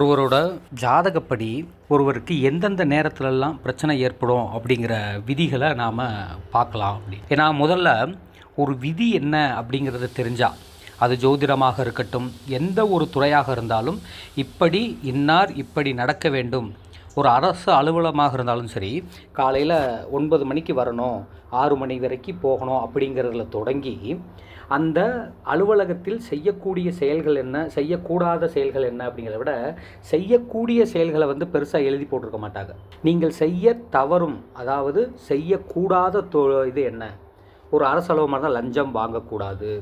ஒருவரோட ஜாதகப்படி ஒருவருக்கு எந்தெந்த நேரத்துலலாம் பிரச்சனை ஏற்படும் அப்படிங்கிற விதிகளை நாம் பார்க்கலாம் அப்படி. ஏன்னா முதல்ல ஒரு விதி என்ன அப்படிங்கிறத தெரிஞ்சால் அது ஜோதிடமாக இருக்கட்டும் எந்த ஒரு துறையாக இருந்தாலும் இப்படி இன்னார் இப்படி நடக்க வேண்டும் ஒரு அரசு அலுவலமாக இருந்தாலும் சரி காலையில் ஒன்பது மணிக்கு வரணும் ஆறு மணி வரைக்கும் போகணும் அப்படிங்கிறதுல தொடங்கி அந்த அலுவலகத்தில் செய்யக்கூடிய செயல்கள் என்ன செய்யக்கூடாத செயல்கள் என்ன அப்படிங்கிறத விட செய்யக்கூடிய செயல்களை வந்து பெருசாக எழுதி போட்டிருக்க மாட்டாங்க. நீங்கள் செய்ய தவறும் அதாவது செய்யக்கூடாத தொ இது என்ன? ஒரு அரசு அலுவலமாக தான் லஞ்சம் வாங்கக்கூடாது.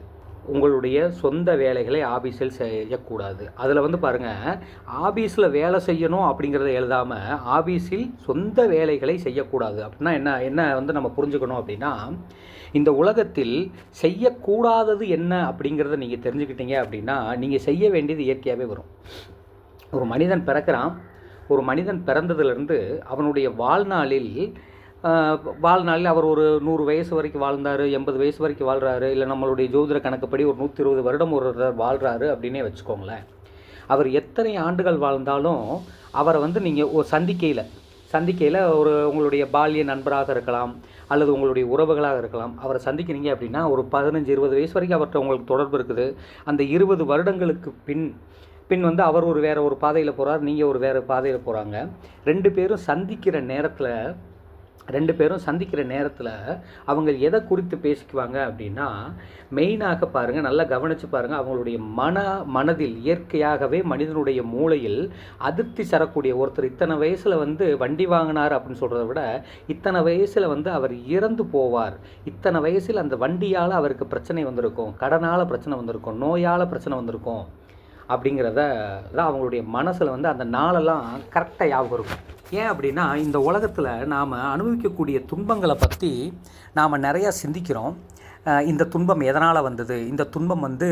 உங்களுடைய சொந்த வேலைகளை ஆபீஸில் செய்யக்கூடாது. அதில் வந்து பாருங்கள் ஆபீஸில் வேலை செய்யணும் அப்படிங்கிறத எழுதாமல் ஆபீஸில் சொந்த வேலைகளை செய்யக்கூடாது. அப்படின்னா என்ன என்ன வந்து நம்ம புரிஞ்சுக்கணும் அப்படின்னா இந்த உலகத்தில் செய்யக்கூடாதது என்ன அப்படிங்கிறத நீங்கள் தெரிஞ்சுக்கிட்டீங்க அப்படின்னா நீங்கள் செய்ய வேண்டியது இயற்கையாகவே வரும். ஒரு மனிதன் பிறக்கிறான். ஒரு மனிதன் பிறந்ததுலேருந்து அவனுடைய வாழ்நாளில் வாழ்நாளில் அவர் ஒரு நூறு வயசு வரைக்கும் வாழ்ந்தார் எண்பது வயசு வரைக்கும் வாழ்கிறாரு இல்லை நம்மளுடைய ஜோதிட கணக்குப்படி ஒரு நூற்றி இருபது வருடம் ஒரு வாழ்கிறாரு அப்படின்னே வச்சுக்கோங்களேன். அவர் எத்தனை ஆண்டுகள் வாழ்ந்தாலும் அவரை வந்து நீங்கள் ஒரு சந்திக்கையில் சந்திக்கையில் ஒரு உங்களுடைய பால்ய நண்பராக இருக்கலாம் அல்லது உங்களுடைய உறவுகளாக இருக்கலாம் அவரை சந்திக்கிறீங்க அப்படின்னா ஒரு பதினஞ்சு இருபது வயசு வரைக்கும் அவர்கிட்ட உங்களுக்கு தொடர்பு இருக்குது. அந்த இருபது வருடங்களுக்கு பின் பின் வந்து அவர் ஒரு வேறு ஒரு பாதையில் போகிறார் நீங்கள் ஒரு வேறு பாதையில் போகிறாங்க ரெண்டு பேரும் சந்திக்கிற நேரத்தில் ரெண்டு பேரும் சந்திக்கிற நேரத்தில் அவங்க எதை குறித்து பேசிக்குவாங்க அப்படின்னா மெயினாக பாருங்கள் நல்லா கவனித்து பாருங்கள் அவங்களுடைய மன மனதில் இயற்கையாகவே மனிதனுடைய மூளையில் அதிருப்தி சரக்கூடிய ஒருத்தர் இத்தனை வயசில் வந்து வண்டி வாங்கினார் அப்படின்னு சொல்கிறத விட இத்தனை வயசில் வந்து அவர் இறந்து போவார். இத்தனை வயசில் அந்த வண்டியால் அவருக்கு பிரச்சனை வந்திருக்கும் கடனால் பிரச்சனை வந்திருக்கும் நோயால் பிரச்சனை வந்திருக்கும் அப்படிங்கிறத தான் அவங்களுடைய மனசில் வந்து அந்த நாளெல்லாம் கரெக்டாக ஞாபகம் இருக்கும். ஏன் அப்படின்னா இந்த உலகத்தில் நாம் அனுபவிக்கக்கூடிய துன்பங்களை பற்றி நாம் நிறையா சிந்திக்கிறோம். இந்த துன்பம் எதனால் வந்தது? இந்த துன்பம் வந்து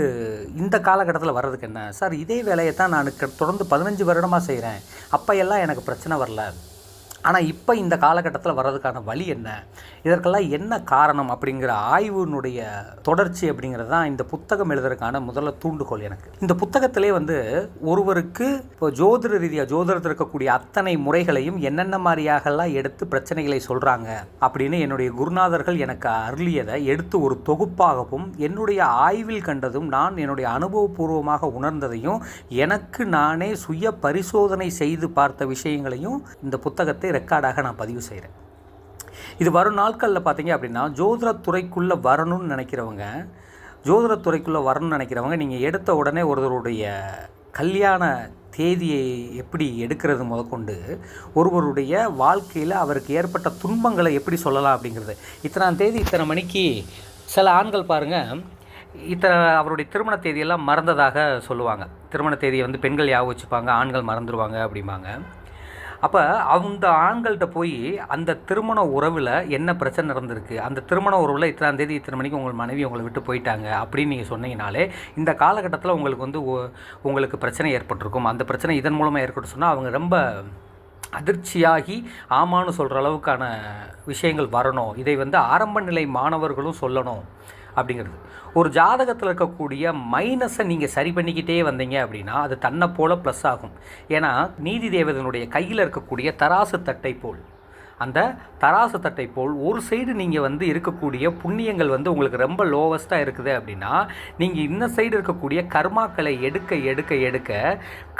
இந்த காலகட்டத்தில் வர்றதுக்கு என்ன? சார் இதே வேலையை தான் நான் க- தொடர்ந்து பதினஞ்சு வருடமாக செய்கிறேன் அப்போ எல்லாம் எனக்கு பிரச்சனை வரல. ஆனால் இப்போ இந்த காலகட்டத்தில் வர்றதுக்கான வழி என்ன? இதற்கெல்லாம் என்ன காரணம் அப்படிங்கிற ஆய்வினுடைய தொடர்ச்சி அப்படிங்கிறது தான் இந்த புத்தகம் எழுதுறதுக்கான முதல்ல தூண்டுகோல் எனக்கு. இந்த புத்தகத்திலே வந்து ஒருவருக்கு இப்போ ஜோதிட ரீதியாக ஜோதிடத்தில் இருக்கக்கூடிய அத்தனை முறைகளையும் என்னென்ன மாதிரியாகலாம் எடுத்து பிரச்சனைகளை சொல்கிறாங்க அப்படின்னு என்னுடைய குருநாதர்கள் எனக்கு அருளியதை எடுத்து ஒரு தொகுப்பாகவும் என்னுடைய ஆய்வில் கண்டதும் நான் என்னுடைய அனுபவபூர்வமாக உணர்ந்ததையும் எனக்கு நானே சுய பரிசோதனை செய்து பார்த்த விஷயங்களையும் இந்த புத்தகத்தை ரெக்கார்டாக நான் பதிவு செய்கிறேன். இது வரும் நாட்களில் பார்த்தீங்க அப்படின்னா ஜோதிடத்துறைக்குள்ளே வரணும்னு நினைக்கிறவங்க ஜோதிடத்துறைக்குள்ளே வரணும்னு நினைக்கிறவங்க நீங்கள் எடுத்த உடனே ஒருவருடைய கல்யாண தேதியை எப்படி எடுக்கிறது முதற்கொண்டு ஒருவருடைய வாழ்க்கையில் அவருக்கு ஏற்பட்ட துன்பங்களை எப்படி சொல்லலாம் அப்படிங்கிறது. இத்தனாம் தேதி இத்தனை மணிக்கு சில ஆண்கள் பாருங்கள் இத்தனை அவருடைய திருமண தேதியெல்லாம் மறந்ததாக சொல்லுவாங்க. திருமண தேதியை வந்து பெண்கள் ஞாபகம் வச்சுப்பாங்க ஆண்கள் மறந்துடுவாங்க அப்படிம்பாங்க. அப்போ அந்த ஆண்கள்கிட்ட போய் அந்த திருமண உறவில் என்ன பிரச்சனை நடந்திருக்கு? அந்த திருமண உறவில் இத்தனாம் தேதி இத்தனை மணிக்கு உங்கள் மனைவி உங்களை விட்டு போயிட்டாங்க அப்படின்னு நீங்கள் சொன்னீங்கனாலே இந்த காலகட்டத்தில் உங்களுக்கு வந்து உங்களுக்கு பிரச்சனை ஏற்பட்டிருக்கும். அந்த பிரச்சனை இதன் மூலமாக ஏற்பட்டு சொன்னால் அவங்க ரொம்ப அதிர்ச்சியாகி ஆமான்னு சொல்கிற அளவுக்கான விஷயங்கள் வரணும். இதை வந்து ஆரம்ப நிலை மாணவர்களும் சொல்லணும். அப்படிங்கிறது. ஒரு ஜாதகத்தில் இருக்கக்கூடிய மைனஸை நீங்கள் சரி பண்ணிக்கிட்டே வந்தீங்க அப்படின்னா அது தன்னை போல ப்ளஸ் ஆகும். ஏன்னா நீதி தேவதனுடைய கையில் இருக்கக்கூடிய தராசு தட்டை போல். அந்த தராசு தட்டை போல் ஒரு சைடு நீங்கள் வந்து இருக்கக்கூடிய புண்ணியங்கள் வந்து உங்களுக்கு ரொம்ப லோவஸ்ட்டாக இருக்குது அப்படின்னா நீங்கள் இந்த சைடு இருக்கக்கூடிய கர்மாக்களை எடுக்க எடுக்க எடுக்க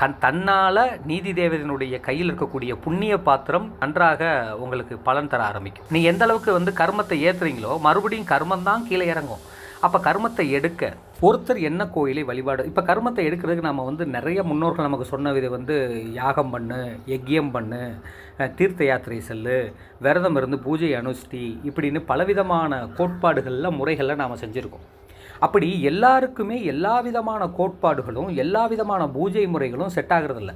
கண் தன்னால் நீதி தேவதனுடைய கையில் இருக்கக்கூடிய புண்ணிய பாத்திரம் நன்றாக உங்களுக்கு பலன் தர ஆரம்பிக்கும். நீ எந்த அளவுக்கு வந்து கர்மத்தை ஏற்றுறீங்களோ மறுபடியும் கர்மம் தான் கீழே இறங்கும். அப்போ கர்மத்தை எடுக்க ஒருத்தர் என்ன கோயிலை வழிபாடு இப்போ கர்மத்தை எடுக்கிறதுக்கு நம்ம வந்து நிறைய முன்னோர்கள் நமக்கு சொன்ன விதை வந்து யாகம் பண்ணு யக்கியம் பண்ணு தீர்த்த யாத்திரை செல்லு விரதம் இருந்து பூஜை அனுஷ்டி இப்படின்னு பலவிதமான கோட்பாடுகளில் முறைகளில் நாம் செஞ்சுருக்கோம். அப்படி எல்லாருக்குமே எல்லா விதமான கோட்பாடுகளும் எல்லா விதமான பூஜை முறைகளும் செட் ஆகிறதில்ல.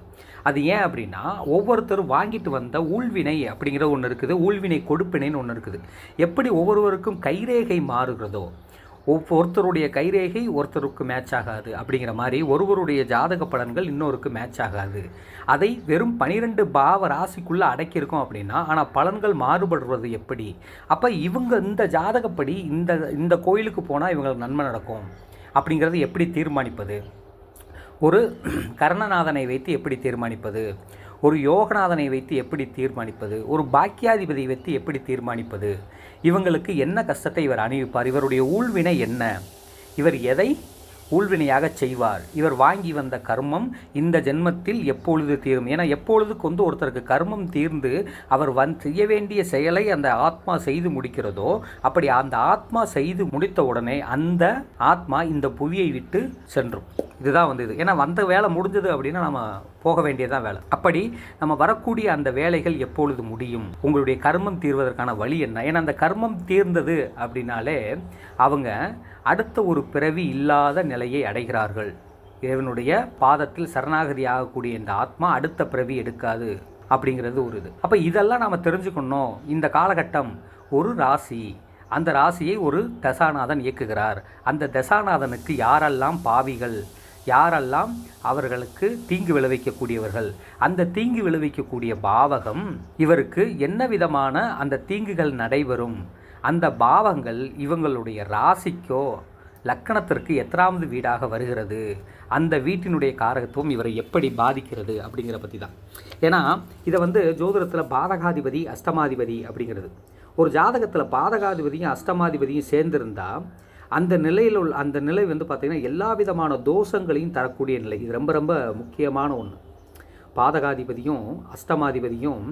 அது ஏன் அப்படின்னா ஒவ்வொருத்தரும் வாங்கிட்டு வந்த ஊழ்வினை அப்படிங்கிற ஒன்று இருக்குது ஊழ்வினை கொடுப்பினைன்னு ஒன்று இருக்குது. எப்படி ஒவ்வொருவருக்கும் கைரேகை மாறுகிறதோ ஒவ்வொ- ஒருத்தருடைய கைரேகை ஒருத்தருக்கு மேட்ச் ஆகாது அப்படிங்கிற மாதிரி ஒருவருடைய ஜாதக பலன்கள் இன்னொருக்கு மேட்ச் ஆகாது. அதை வெறும் பனிரெண்டு பாவ ராசிக்குள்ளே அடக்கியிருக்கோம் அப்படின்னா ஆனால் பலன்கள் மாறுபடுறது எப்படி? அப்போ இவங்க இந்த ஜாதகப்படி இந்த இந்த கோயிலுக்கு போனால் இவங்களுக்கு நன்மை நடக்கும் அப்படிங்கிறது எப்படி தீர்மானிப்பது? ஒரு கர்ணநாதனை வைத்து எப்படி தீர்மானிப்பது? ஒரு யோகநாதனை வைத்து எப்படி தீர்மானிப்பது? ஒரு பாக்கியாதிபதியை வைத்து எப்படி தீர்மானிப்பது? இவங்களுக்கு என்ன கஷ்டத்தை இவர் அணிவிப்பார்? இவருடைய ஊழ்வினை என்ன? இவர் எதை ஊழ்வினையாக செய்வார்? இவர் வாங்கி வந்த கர்மம் இந்த ஜென்மத்தில் எப்பொழுது தீரும்? ஏன்னா எப்பொழுதுக்கு வந்து ஒருத்தருக்கு கர்மம் தீர்ந்து அவர் வந் செய்ய வேண்டிய செயலை அந்த ஆத்மா செய்து முடிக்கிறதோ அப்படி அந்த ஆத்மா செய்து முடித்த உடனே அந்த ஆத்மா இந்த புவியை விட்டு சென்றும். இதுதான் வந்து இது. ஏன்னா வந்த வேலை முடிஞ்சது அப்படின்னா நம்ம போக வேண்டியதான் வேலை. அப்படி நம்ம வரக்கூடிய அந்த வேலைகள் எப்பொழுது முடியும்? உங்களுடைய கர்மம் தீர்வதற்கான வழி என்ன? ஏன்னா அந்த கர்மம் தீர்ந்தது அப்படின்னாலே அவங்க அடுத்த ஒரு பிறவி இல்லாத நிலையை அடைகிறார்கள். இறைவனுடைய பாதத்தில் சரணாகதி ஆகக்கூடிய இந்த ஆத்மா அடுத்த பிறவி எடுக்காது அப்படிங்கிறது ஒரு இது. அப்போ இதெல்லாம் நாம் தெரிஞ்சுக்கணும். இந்த காலகட்டம் ஒரு ராசி. அந்த ராசியை ஒரு தசாநாதன் இயக்குகிறார். அந்த தசாநாதனுக்கு யாரெல்லாம் பாவிகள்? யாரெல்லாம் அவர்களுக்கு தீங்கு விளைவிக்கக்கூடியவர்கள்? அந்த தீங்கு விளைவிக்கக்கூடிய பாவகம் இவருக்கு என்ன விதமான அந்த தீங்குகள் நடைபெறும்? அந்த பாவங்கள் இவங்களுடைய ராசிக்கோ லக்கணத்திற்கு எத்தனாவது வீடாக வருகிறது? அந்த வீட்டினுடைய காரகத்துவம் இவரை எப்படி பாதிக்கிறது அப்படிங்கிற பற்றி தான் ஏன்னா இதை வந்து ஜோதிடத்தில் பாதகாதிபதி அஷ்டமாதிபதி அப்படிங்கிறது. ஒரு ஜாதகத்தில் பாதகாதிபதியும் அஷ்டமாதிபதியும் சேர்ந்திருந்தால் அந்த நிலையில் உள்ள அந்த நிலை வந்து பார்த்திங்கன்னா எல்லா விதமான தோஷங்களையும் தரக்கூடிய நிலை. இது ரொம்ப ரொம்ப முக்கியமான ஒன்று பாதகாதிபதியும் அஷ்டமாதிபதியும்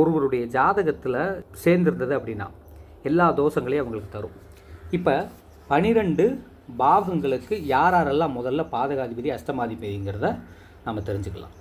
ஒருவருடைய ஜாதகத்தில் சேர்ந்திருந்தது அப்படின்னா எல்லா தோஷங்களையும் அவங்களுக்கு தரும். இப்போ பனிரெண்டு பாவங்களுக்கு யார் யாரெல்லாம் முதல்ல பாதகாதிபதி அஷ்டமாதிபதிங்கிறத நம்ம தெரிஞ்சுக்கலாம்.